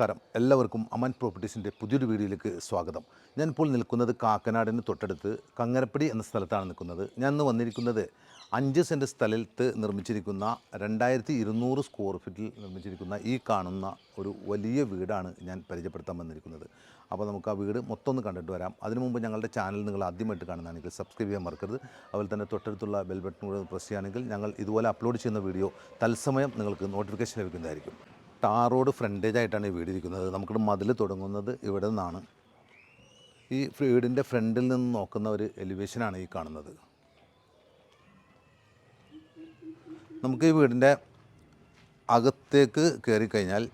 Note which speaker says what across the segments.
Speaker 1: നമസ്കാരം. എല്ലാവർക്കും അമൻ പ്രോപ്പർട്ടീസിന്റെ പുതിയൊരു വീഡിയോയിലേക്ക് സ്വാഗതം. ഞാനിപ്പോൾ നിൽക്കുന്നത് കാക്കനാടിന് തൊട്ടടുത്ത് കങ്ങരപ്പടി എന്ന സ്ഥലത്താണ് നിൽക്കുന്നത്. ഞാൻ ഇന്ന് വന്നിരിക്കുന്നത് അഞ്ച് സെന്റ് സ്ഥലത്ത് നിർമ്മിച്ചിരിക്കുന്ന രണ്ടായിരത്തി ഇരുന്നൂറ് സ്ക്വയർ ഫീറ്റിൽ നിർമ്മിച്ചിരിക്കുന്ന ഈ കാണുന്ന ഒരു വലിയ വീടാണ് ഞാൻ പരിചയപ്പെടുത്താൻ വന്നിരിക്കുന്നത്. അപ്പോൾ നമുക്ക് ആ വീട് മൊത്തം ഒന്ന് കണ്ടിട്ട് വരാം. അതിനു മുമ്പ് ഞങ്ങളുടെ ചാനൽ നിങ്ങൾ ആദ്യമായിട്ട് കാണുന്നതാണെങ്കിൽ സബ്സ്ക്രൈബ് ചെയ്യാൻ മറക്കരുത്. അതുപോലെ തന്നെ തൊട്ടടുത്തുള്ള ബെൽ ബട്ടൺ കൂടെ പ്രസ് ചെയ്യുകയാണെങ്കിൽ ഞങ്ങൾ ഇതുപോലെ അപ്ലോഡ് ചെയ്യുന്ന വീഡിയോ തത്സമയം നിങ്ങൾക്ക് നോട്ടിഫിക്കേഷൻ ലഭിക്കുന്നതായിരിക്കും. ടാർ റോഡ് ഫ്രണ്ടേജ് ആയിട്ടാണ് ഈ വീട് ഇരിക്കുന്നത്. നമുക്കിവിടെ മതിൽ തുടങ്ങുന്നത് ഇവിടെ നിന്നാണ്. ഈ വീടിന്റെ ഫ്രണ്ടിൽ നിന്ന് നോക്കുന്ന ഒരു എലിവേഷനാണ് ഈ കാണുന്നത്. നമുക്ക് ഈ വീടിന്റെ അകത്തേക്ക് കയറി കഴിഞ്ഞാൽ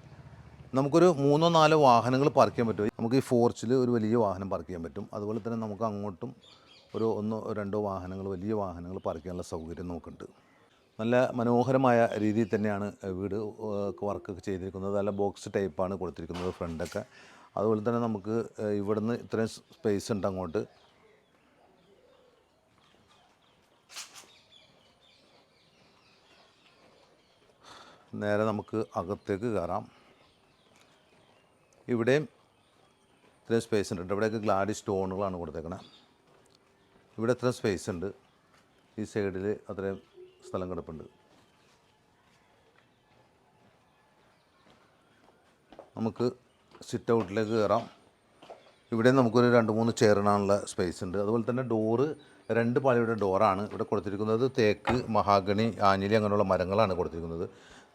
Speaker 1: നമുക്കൊരു മൂന്നോ നാലോ വാഹനങ്ങൾ പാർക്ക് ചെയ്യാൻ പറ്റും. നമുക്ക് ഈ ഫോർച്ചിൽ ഒരു വലിയ വാഹനം പാർക്ക് ചെയ്യാൻ പറ്റും. അതുപോലെ തന്നെ നമുക്ക് അങ്ങോട്ടും ഒരു ഒന്നോ രണ്ടോ വാഹനങ്ങൾ വലിയ വാഹനങ്ങൾ പാർക്ക് ചെയ്യാനുള്ള സൗകര്യം നമുക്കുണ്ട്. നല്ല മനോഹരമായ രീതിയിൽ തന്നെയാണ് വീട് വർക്കൊക്കെ ചെയ്തിരിക്കുന്നത്. നല്ല ബോക്സ് ടൈപ്പാണ് കൊടുത്തിരിക്കുന്നത് ഫ്രണ്ടൊക്കെ അതുപോലെ തന്നെ നമുക്ക് ഇവിടുന്ന് ഇത്രയും സ്പേസ് ഉണ്ട് അങ്ങോട്ട്. നേരെ നമുക്ക് അകത്തേക്ക് കയറാം. ഇവിടെയും ഇത്രയും സ്പേസ് ഉണ്ട്. ഇവിടെയൊക്കെ ഗ്ലാഡി സ്റ്റോണുകളാണ് കൊടുത്തേക്കണേ. ഇവിടെ ഇത്ര സ്പേസ് ഉണ്ട്. ഈ സൈഡിൽ അത്രയും സ്ഥലം കിടപ്പുണ്ട് നമുക്ക് സിറ്റ് ഔട്ടിലേക്ക് കയറാം ഇവിടെ നമുക്കൊരു രണ്ട് മൂന്ന് ചേർന്നാണുള്ള സ്പേസ് ഉണ്ട്. അതുപോലെ തന്നെ ഡോറ് രണ്ട് പാളിയുടെ ഡോറാണ് ഇവിടെ കൊടുത്തിരിക്കുന്നത്. തേക്ക് മഹാഗണി ആഞ്ഞിലി അങ്ങനെയുള്ള മരങ്ങളാണ് കൊടുത്തിരിക്കുന്നത്.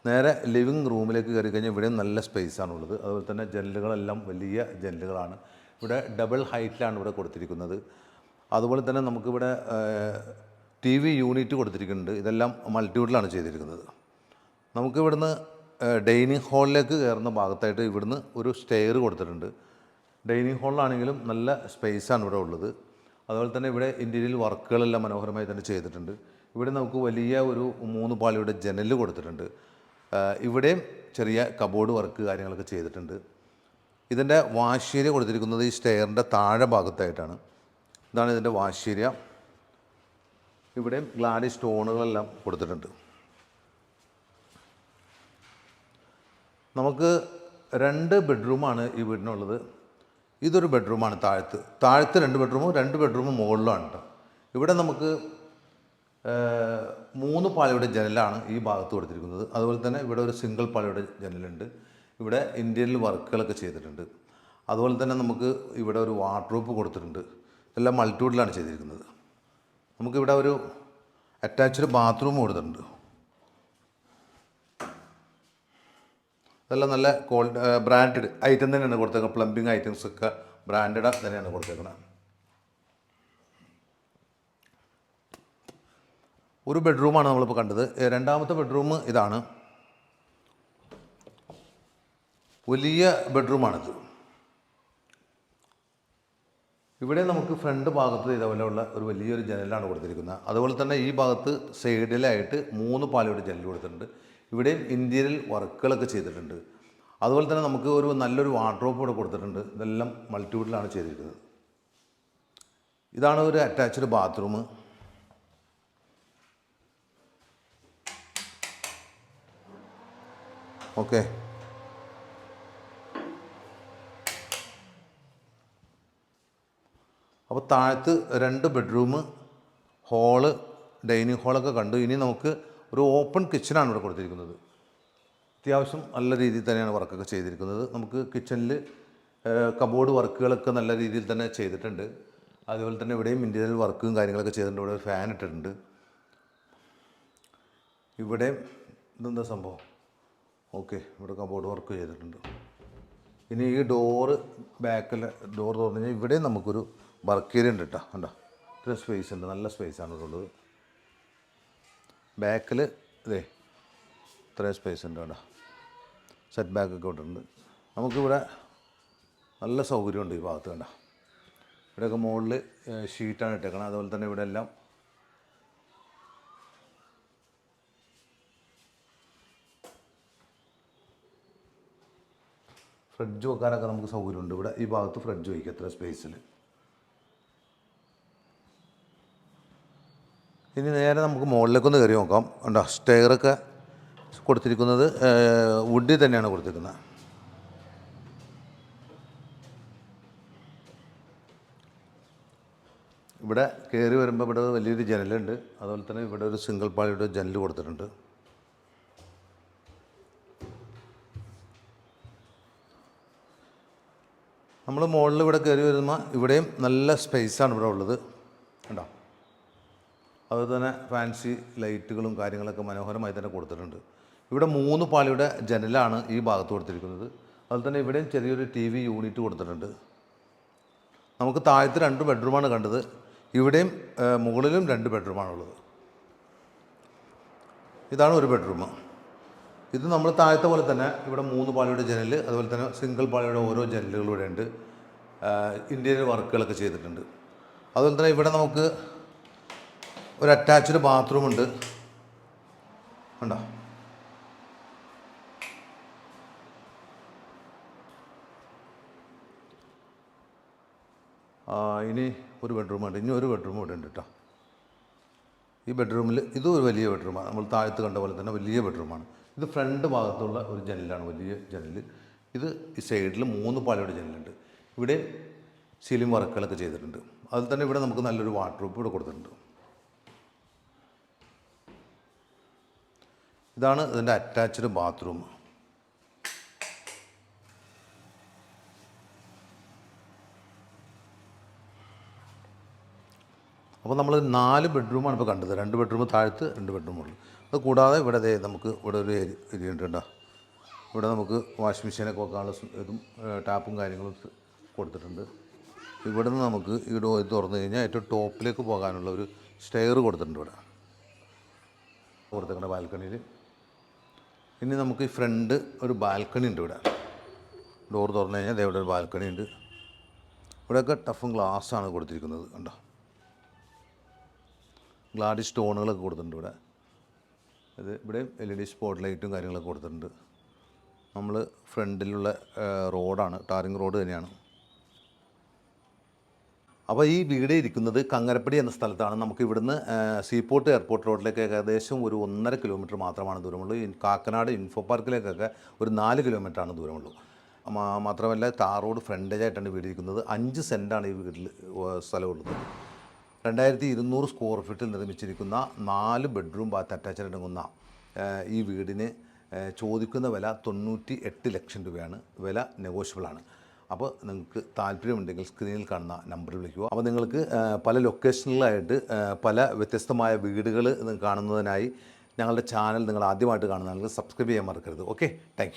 Speaker 1: നേരെ ലിവിങ് റൂമിലേക്ക് കയറി കഴിഞ്ഞാൽ ഇവിടെയും നല്ല സ്പേസ് ആണുള്ളത് അതുപോലെ തന്നെ ജനലുകളെല്ലാം വലിയ ജനലുകളാണ്. ഇവിടെ ഡബിൾ ഹൈറ്റിലാണ് ഇവിടെ കൊടുത്തിരിക്കുന്നത്. അതുപോലെ തന്നെ നമുക്കിവിടെ ടി വി യൂണിറ്റ് കൊടുത്തിരിക്കുന്നുണ്ട്. ഇതെല്ലാം മൾട്ടിവുഡിലാണ് ചെയ്തിരിക്കുന്നത്. നമുക്ക് ഇവിടുന്ന് ഡൈനിങ് ഹാളിലേക്ക് കയറുന്ന ഭാഗത്തായിട്ട് ഇവിടുന്ന് ഒരു സ്റ്റെയർ കൊടുത്തിട്ടുണ്ട്. ഡൈനിങ് ഹാളിലാണെങ്കിലും നല്ല സ്പേസാണ് ഇവിടെ ഉള്ളത്. അതുപോലെ തന്നെ ഇവിടെ ഇന്റീരിയൽ വർക്കുകളെല്ലാം മനോഹരമായി തന്നെ ചെയ്തിട്ടുണ്ട്. ഇവിടെ നമുക്ക് വലിയ ഒരു മൂന്ന് പാളിയുടെ ജനൽ കൊടുത്തിട്ടുണ്ട്. ഇവിടെ ഇവിടെയും ചെറിയ കബോർഡ് വർക്ക് കാര്യങ്ങളൊക്കെ ചെയ്തിട്ടുണ്ട്. ഇതിന്റെ വാശേരിയ കൊടുത്തിരിക്കുന്നത് ഈ സ്റ്റെയറിന്റെ താഴെ ഭാഗത്തായിട്ടാണ്. ഇതാണ് ഇതിന്റെ വാശേരിയ ഇവിടെയും ഗ്ലാഡി സ്റ്റോണുകളെല്ലാം കൊടുത്തിട്ടുണ്ട്. നമുക്ക് രണ്ട് ബെഡ്റൂമാണ് ഈ വീടിനുള്ളത്. ഇതൊരു ബെഡ്റൂമാണ് താഴത്ത്. താഴത്ത് രണ്ട് ബെഡ്റൂമും രണ്ട് ബെഡ്റൂമും മുകളിലാണ് കേട്ടോ ഇവിടെ നമുക്ക് മൂന്ന് പാളിയുടെ ജനലാണ് ഈ ഭാഗത്ത് കൊടുത്തിരിക്കുന്നത്. അതുപോലെ തന്നെ ഇവിടെ ഒരു സിംഗിൾ പാളിയുടെ ജനലുണ്ട്. ഇവിടെ ഇന്റീരിയൽ വർക്കുകളൊക്കെ ചെയ്തിട്ടുണ്ട്. അതുപോലെ തന്നെ നമുക്ക് ഇവിടെ ഒരു വാർഡ്രോപ്പ് കൊടുത്തിട്ടുണ്ട്. ഇതെല്ലാം മൾട്ടിവുഡിലാണ് ചെയ്തിരിക്കുന്നത്. നമുക്കിവിടെ ഒരു അറ്റാച്ച്ഡ് ബാത്റൂം കൊടുത്തിട്ടുണ്ട്. അതെല്ലാം നല്ല ക്വാളിറ്റി ബ്രാൻഡഡ് ഐറ്റം തന്നെയാണ് കൊടുത്തേക്കുന്നത് പ്ലംബിങ് ഐറ്റംസ് ഒക്കെ ബ്രാൻഡഡ് തന്നെയാണ് കൊടുത്തേക്കുന്നത് ഒരു ബെഡ്റൂമാണ് നമ്മളിപ്പോൾ കണ്ടത്. രണ്ടാമത്തെ ബെഡ്റൂം ഇതാണ്. വലിയ ബെഡ്റൂമാണിത് ഇവിടെ നമുക്ക് ഫ്രണ്ട് ഭാഗത്ത് ഇതേപോലെയുള്ള ഒരു വലിയൊരു ജനലാണ് കൊടുത്തിരിക്കുന്നത്. അതുപോലെ തന്നെ ഈ ഭാഗത്ത് സൈഡിലായിട്ട് മൂന്ന് പാളിയുടെ ജനൽ കൊടുത്തിട്ടുണ്ട്. ഇവിടെയും ഇന്ത്യയിൽ വർക്കുകളൊക്കെ ചെയ്തിട്ടുണ്ട്. അതുപോലെ തന്നെ നമുക്ക് ഒരു നല്ലൊരു വാർഡ്രോപ്പ് ഇവിടെ കൊടുത്തിട്ടുണ്ട്. ഇതെല്ലാം മൾട്ടിവുഡിലാണ് ചെയ്തിരിക്കുന്നത്. ഇതാണ് ഒരു അറ്റാച്ച്ഡ് ബാത്റൂം ഓക്കെ അപ്പോൾ താഴത്ത് രണ്ട് ബെഡ്റൂം ഹോൾ ഡൈനിങ് ഹോളൊക്കെ കണ്ടു. ഇനി നമുക്ക് ഒരു ഓപ്പൺ കിച്ചണാണ് ഇവിടെ കൊടുത്തിരിക്കുന്നത്. അത്യാവശ്യം നല്ല രീതിയിൽ തന്നെയാണ് വർക്കൊക്കെ ചെയ്തിരിക്കുന്നത്. നമുക്ക് കിച്ചണിൽ കബോർഡ് വർക്കുകളൊക്കെ നല്ല രീതിയിൽ തന്നെ ചെയ്തിട്ടുണ്ട്. അതുപോലെ തന്നെ ഇവിടെയും ഇന്റീരിയൽ വർക്കും കാര്യങ്ങളൊക്കെ ചെയ്തിട്ടുണ്ട്. ഇവിടെ ഫാൻ ഇട്ടിട്ടുണ്ട്. ഇവിടെ ഇതെന്താ സംഭവം? ഓക്കെ ഇവിടെ കബോർഡ് വർക്ക് ചെയ്തിട്ടുണ്ട്. ഇനി ഈ ഡോറ് ബാക്കിലെ ഡോർ തുറന്നു കഴിഞ്ഞാൽ ഇവിടെയും നമുക്കൊരു വർക്ക് ഏരിയ ഉണ്ട് കേട്ടോ കണ്ടോ? ഇത്ര സ്പേസ് ഉണ്ട് നല്ല സ്പേസാണ് ഉള്ളത്. ബാക്കിൽ ഇതേ ഇത്രയും സ്പേസ് ഉണ്ട് കേട്ടോ സെറ്റ് ബാക്ക് ഒക്കെ ഇട്ടിട്ടുണ്ട് നമുക്കിവിടെ നല്ല സൗകര്യമുണ്ട് ഈ ഭാഗത്ത് കണ്ട? ഇവിടെയൊക്കെ മുകളിൽ ഷീറ്റാണ് ഇട്ടേക്കണം. അതുപോലെ തന്നെ ഇവിടെ എല്ലാം ഫ്രിഡ്ജ് വെക്കാനൊക്കെ നമുക്ക് സൗകര്യമുണ്ട്. ഇവിടെ ഈ ഭാഗത്ത് ഫ്രിഡ്ജ് വയ്ക്കുക എത്ര സ്പേസിൽ ഇനി നേരെ നമുക്ക് മുകളിലേക്കൊന്ന് കയറി നോക്കാം. ഉണ്ടോ സ്റ്റെയറൊക്കെ കൊടുത്തിരിക്കുന്നത് വുഡിൽ തന്നെയാണ് കൊടുത്തിരിക്കുന്നത്. ഇവിടെ കയറി വരുമ്പോൾ ഇവിടെ വലിയൊരു ജനലുണ്ട്. അതുപോലെ തന്നെ ഇവിടെ ഒരു സിംഗിൾ പാളിയുടെ ജനൽ കൊടുത്തിട്ടുണ്ട്. നമ്മൾ മുകളിൽ ഇവിടെ കയറി വരുമ്പോൾ ഇവിടെയും നല്ല സ്പേസാണ് ഇവിടെ ഉള്ളത്. അതുപോലെ തന്നെ ഫാൻസി ലൈറ്റുകളും കാര്യങ്ങളൊക്കെ മനോഹരമായി തന്നെ കൊടുത്തിട്ടുണ്ട്. ഇവിടെ മൂന്ന് പാളിയുടെ ജനലാണ് ഈ ഭാഗത്ത് കൊടുത്തിരിക്കുന്നത്. അതുപോലെ തന്നെ ഇവിടെയും ചെറിയൊരു ടി വി യൂണിറ്റ് കൊടുത്തിട്ടുണ്ട്. നമുക്ക് താഴത്ത് രണ്ട് ബെഡ്റൂമാണ് കണ്ടത്. ഇവിടെയും മുകളിലും രണ്ട് ബെഡ്റൂമാണുള്ളത് ഇതാണ് ഒരു ബെഡ്റൂം ഇത് നമ്മൾ താഴത്തെ പോലെ തന്നെ ഇവിടെ മൂന്ന് പാളിയുടെ ജനൽ അതുപോലെ തന്നെ സിംഗിൾ പാളിയുടെ ഓരോ ജനലുകളും ഇവിടെ ഉണ്ട് ഇന്റീരിയർ വർക്കുകളൊക്കെ ചെയ്തിട്ടുണ്ട്. അതുപോലെ തന്നെ ഇവിടെ നമുക്ക് ഒരു അറ്റാച്ച്ഡ് ബാത്റൂം ഉണ്ട്. ഉണ്ടോ ഇനി ഒരു ബെഡ്റൂം ഉണ്ട്. ഇനി ഒരു ബെഡ്റൂം ഇവിടെ ഉണ്ട് കേട്ടോ ഈ ബെഡ്റൂമിൽ ഇതും ഒരു വലിയ ബെഡ്റൂമാണ് നമ്മൾ താഴത്ത് കണ്ട പോലെ തന്നെ വലിയ ബെഡ്റൂമാണ് ഇത് ഫ്രണ്ട് ഭാഗത്തുള്ള ഒരു ജനലാണ് വലിയ ജനൽ ഇത് ഈ സൈഡിൽ മൂന്ന് പാലയുടെ ജനലുണ്ട്. ഇവിടെ സീലിംഗ് വർക്കുകളൊക്കെ ചെയ്തിട്ടുണ്ട്. അതിൽ തന്നെ ഇവിടെ നമുക്ക് നല്ലൊരു വാട്ടർ പ്രൂഫ് ഇവിടെ കൊടുത്തിട്ടുണ്ട്. ഇതാണ് ഇതിന്റെ അറ്റാച്ച്ഡ് ബാത്റൂം അപ്പോൾ നമ്മൾ നാല് ബെഡ്റൂമാണ് ഇപ്പോൾ കണ്ടത്. രണ്ട് ബെഡ്റൂം താഴത്ത് രണ്ട് ബെഡ്റൂം ഉള്ളു അത് കൂടാതെ ഇവിടെ നമുക്ക് ഇവിടെ ഒരു ഏരി- ഏരിയ ഉണ്ട് കേട്ടോ. ഇവിടെ നമുക്ക് വാഷിംഗ് മെഷീനൊക്കെ വെക്കാനുള്ള ഇതും ടാപ്പും കാര്യങ്ങളും കൊടുത്തിട്ടുണ്ട്. ഇവിടെ നിന്ന് നമുക്ക് ഈ തുറന്നു കഴിഞ്ഞാൽ ഏറ്റവും ടോപ്പിലേക്ക് പോകാനുള്ള ഒരു സ്റ്റെയർ കൊടുത്തിട്ടുണ്ട് ഇവിടെ. കൊടുത്തേക്കുന്ന ബാൽക്കണിയിൽ ഇനി നമുക്ക് ഈ ഫ്രണ്ട് ഒരു ബാൽക്കണി ഉണ്ട് ഇവിടെ. ഡോർ തുറന്നു കഴിഞ്ഞാൽ ഇവിടെ ഒരു ബാൽക്കണി ഉണ്ട്. ഇവിടെയൊക്കെ ടഫും ഗ്ലാസ്സാണ് കൊടുത്തിരിക്കുന്നത് കണ്ടോ? ഗ്ലാഡി സ്റ്റോണുകളൊക്കെ കൊടുത്തിട്ടുണ്ട് ഇവിടെ. ഇത് ഇവിടെ എൽ ഇ ഡി സ്പോട്ട് ലൈറ്റും കാര്യങ്ങളൊക്കെ കൊടുത്തിട്ടുണ്ട്. നമ്മൾ ഫ്രണ്ടിലുള്ള റോഡാണ്. ടാറിങ് റോഡ് തന്നെയാണ്. അപ്പോൾ ഈ വീട് ഇരിക്കുന്നത് കങ്ങരപ്പടി എന്ന സ്ഥലത്താണ്. നമുക്ക് ഇവിടുന്ന് സീപോർട്ട് എയർപോർട്ട് റോഡിലേക്ക് ഏകദേശം ഒരു ഒന്നര കിലോമീറ്റർ മാത്രമാണ് ദൂരമുള്ളൂ. കാക്കനാട് ഇൻഫോ പാർക്കിലേക്കൊക്കെ ഒരു നാല് കിലോമീറ്ററാണ് ദൂരമുള്ളൂ. മാത്രമല്ല താർ റോഡ് ഫ്രണ്ടേജ് ആയിട്ടാണ് വീട് ഇരിക്കുന്നത്. അഞ്ച് സെന്റാണ് ഈ വീട്ടിൽ സ്ഥലമുള്ളത്. രണ്ടായിരത്തി ഇരുന്നൂറ് സ്ക്വയർ ഫീറ്റിൽ നിർമ്മിച്ചിരിക്കുന്ന നാല് ബെഡ്റൂം ബാത്ത് അറ്റാച്ച്ഡ് അടങ്ങുന്ന ഈ വീടിന് ചോദിക്കുന്ന വില തൊണ്ണൂറ്റി എട്ട് ലക്ഷം രൂപയാണ്. വില നെഗോഷ്യബിളാണ്. അപ്പോൾ നിങ്ങൾക്ക് താല്പര്യമുണ്ടെങ്കിൽ സ്ക്രീനിൽ കാണുന്ന നമ്പറിൽ വിളിക്കുക. അപ്പോൾ നിങ്ങൾക്ക് പല ലൊക്കേഷനിലായിട്ട് പല വ്യത്യസ്തമായ വീടുകൾ കാണുന്നതിനായി ഞങ്ങളുടെ ചാനൽ നിങ്ങൾ ആദ്യമായിട്ട് കാണുന്നതാണെങ്കിൽ സബ്സ്ക്രൈബ് ചെയ്യാൻ മറക്കരുത്. ഓക്കെ? താങ്ക്